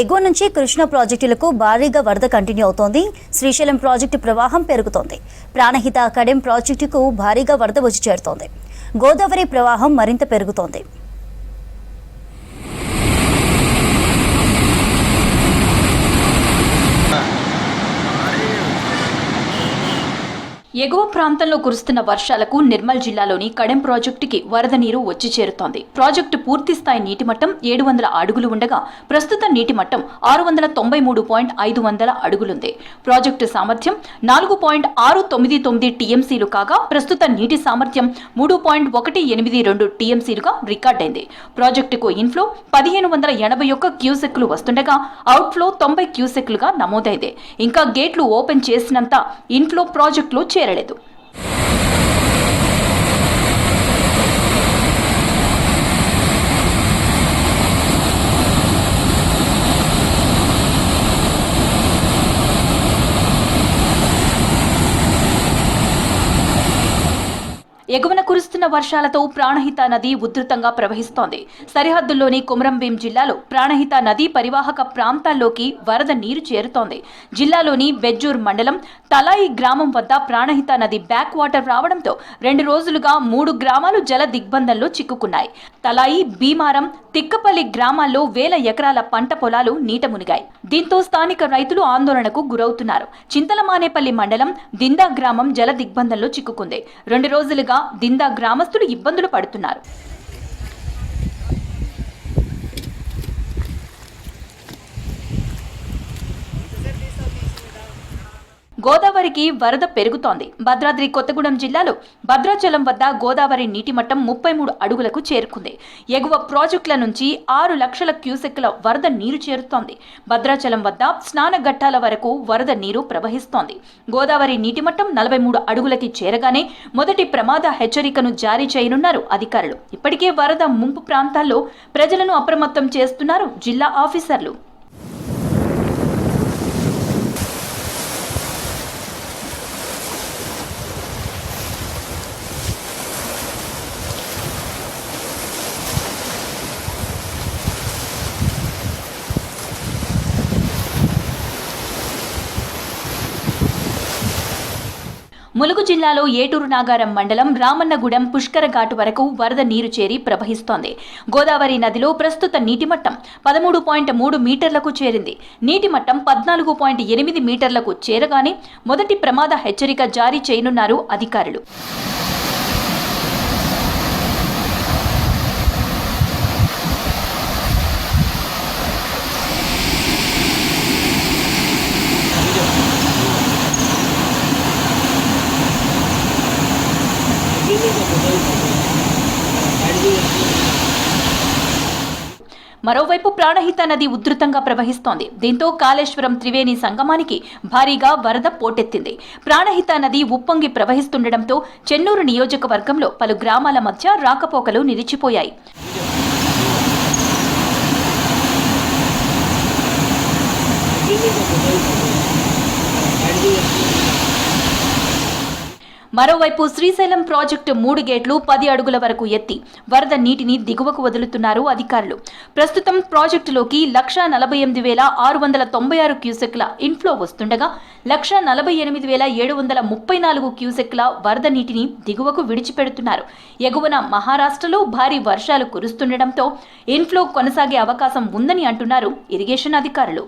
ఎగువ నుంచి కృష్ణ ప్రాజెక్టులకు భారీగా వరద కంటిన్యూ అవుతోంది. శ్రీశైలం ప్రాజెక్టు ప్రవాహం పెరుగుతోంది. ప్రాణహిత కడెం ప్రాజెక్టుకు భారీగా వరద వచ్చి చేరుతోంది. గోదావరి ప్రవాహం మరింత పెరుగుతోంది. ఎగువ ప్రాంతంలో కురుస్తున్న వర్షాలకు నిర్మల్ జిల్లాలోని కడెం ప్రాజెక్టుకి వరద నీరు వచ్చి చేరుతోంది. ప్రాజెక్టు పూర్తి స్థాయి నీటి మట్టం ఏడు వందల అడుగులు ఉండగా ప్రస్తుత నీటి మట్టం ఆరు వందల తొంభై మూడు పాయింట్ ఐదు వందల అడుగులుంది. ప్రాజెక్టు సామర్థ్యం నాలుగు పాయింట్ ఆరు తొమ్మిది తొమ్మిది టీఎంసీలు కాగా ప్రస్తుత నీటి సామర్థ్యం మూడు పాయింట్ ఒకటి ఎనిమిది రెండు టీఎంసీలుగా రికార్డైంది. ప్రాజెక్టుకు ఇన్ఫ్లో పదిహేను వందల ఎనభై ఒక్క క్యూసెక్లు వస్తుండగా అవుట్ఫ్లో తొంభై క్యూసెక్లుగా నమోదైంది. ఇంకా గేట్లు ఓపెన్ చేసినంత ఇన్ఫ్లో ప్రాజెక్టులో ಬೆರೆಳೆದು ఎగువన కురుస్తున్న వర్షాలతో ప్రాణహిత నది ఉధృతంగా ప్రవహిస్తోంది. సరిహద్దుల్లోని కుమరంభీం జిల్లాలో ప్రాణహిత నదీ పరివాహక ప్రాంతాల్లోకి వరద నీరు చేరుతోంది. జిల్లాలోని బెజ్జూర్ మండలం తలాయి గ్రామం వద్ద ప్రాణహిత నది బ్యాక్ వాటర్ రావడంతో రెండు రోజులుగా మూడు గ్రామాలు జల దిగ్బంధంలో చిక్కుకున్నాయి. తలాయి భీమారం తిక్కపల్లి గ్రామాల్లో వేల ఎకరాల పంట పొలాలు నీట మునిగాయి. దీంతో స్థానిక రైతులు ఆందోళనకు గురవుతున్నారు. చింతలమానేపల్లి మండలం దిందా గ్రామం జల దిగ్బంధంలో చిక్కుకుంది. రెండు రోజులుగా దిందా గ్రామస్తులు ఇబ్బందులు పడుతున్నారు. గోదావరికి వరద పెరుగుతోంది. భద్రాద్రి కొత్తగూడెం జిల్లాలో భద్రాచలం వద్ద గోదావరి నీటి మట్టం ముప్పై మూడు అడుగులకు చేరుకుంది. ఎగువ ప్రాజెక్టుల నుంచి ఆరు లక్షల క్యూసెక్ల వరద నీరు చేరుతోంది. భద్రాచలం వద్ద స్నాన ఘట్టాల వరకు వరద నీరు ప్రవహిస్తోంది. గోదావరి నీటి మట్టం నలభై మూడు అడుగులకి చేరగానే మొదటి ప్రమాద హెచ్చరికను జారీ చేయనున్నారు అధికారులు. ఇప్పటికే వరద ముంపు ప్రాంతాల్లో ప్రజలను అప్రమత్తం చేస్తున్నారు జిల్లా ఆఫీసర్లు. ములుగు జిల్లాలో ఏటూరు నాగారం మండలం రామన్నగూడెం పుష్కర ఘాటు వరకు వరద నీరు చేరి ప్రవహిస్తోంది గోదావరి నదిలో ప్రస్తుత నీటి మట్టం పదమూడు పాయింట్ మూడు మీటర్లకు చేరింది. నీటి మట్టం పద్నాలుగు పాయింట్ ఎనిమిది మీటర్లకు చేరగానే మొదటి ప్రమాద హెచ్చరిక జారీ చేయనున్నారు అధికారులు. మరోవైపు ప్రాణహిత నది ఉధృతంగా ప్రవహిస్తోంది. దీంతో కాళేశ్వరం త్రివేణి సంగమానికి భారీగా వరద పోటెత్తింది. ప్రాణహిత నది ఉప్పొంగి ప్రవహిస్తుండటంతో చెన్నూరు నియోజకవర్గంలో పలు గ్రామాల మధ్య రాకపోకలు నిలిచిపోయాయి. మరోవైపు శ్రీశైలం ప్రాజెక్టు మూడు గేట్లు పది అడుగుల వరకు ఎత్తి వరద నీటిని దిగువకు వదులుతున్నారు అధికారులు. ప్రస్తుతం ప్రాజెక్టులోకి లక్ష నలభై ఎనిమిది వేల ఆరు వందల తొంభై ఆరు క్యూసెక్ల ఇన్ఫ్లో వస్తుండగా లక్ష నలభై ఎనిమిది వేల ఏడు వందల ముప్పై నాలుగు క్యూసెక్ల వరద నీటిని దిగువకు విడిచిపెడుతున్నారు. ఎగువన మహారాష్ట్రలో భారీ వర్షాలు కురుస్తుండటంతో ఇన్ఫ్లో కొనసాగే అవకాశం ఉందని అంటున్నారు ఇరిగేషన్ అధికారులు.